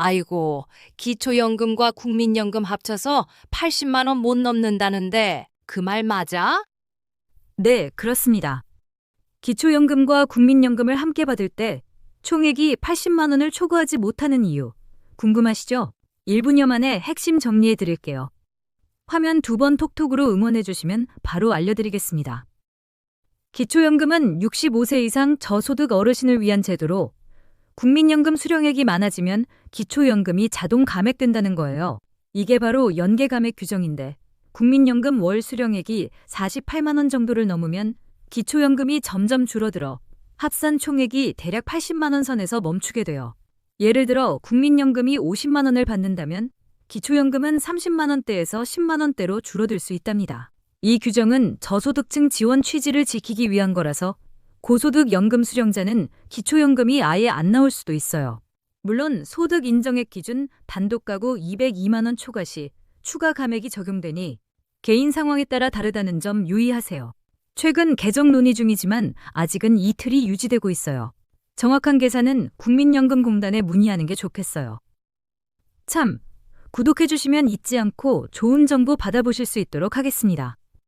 아이고, 기초연금과 국민연금 합쳐서 80만 원 못 넘는다는데 그 말 맞아? 네, 그렇습니다. 기초연금과 국민연금을 함께 받을 때 총액이 80만 원을 초과하지 못하는 이유 궁금하시죠? 1분여 만에 핵심 정리해 드릴게요. 화면 두 번 톡톡으로 응원해 주시면 바로 알려드리겠습니다. 기초연금은 65세 이상 저소득 어르신을 위한 제도로 국민연금 수령액이 많아지면 기초연금이 자동 감액된다는 거예요. 이게 바로 연계 감액 규정인데 국민연금 월 수령액이 48만 원 정도를 넘으면 기초연금이 점점 줄어들어 합산 총액이 대략 80만 원 선에서 멈추게 돼요. 예를 들어 국민연금이 50만 원을 받는다면 기초연금은 30만 원대에서 10만 원대로 줄어들 수 있답니다. 이 규정은 저소득층 지원 취지를 지키기 위한 거라서 고소득 연금 수령자는 기초연금이 아예 안 나올 수도 있어요. 물론 소득 인정액 기준 단독 가구 202만 원 초과 시 추가 감액이 적용되니 개인 상황에 따라 다르다는 점 유의하세요. 최근 개정 논의 중이지만 아직은 이 틀이 유지되고 있어요. 정확한 계산은 국민연금공단에 문의하는 게 좋겠어요. 참, 구독해주시면 잊지 않고 좋은 정보 받아보실 수 있도록 하겠습니다.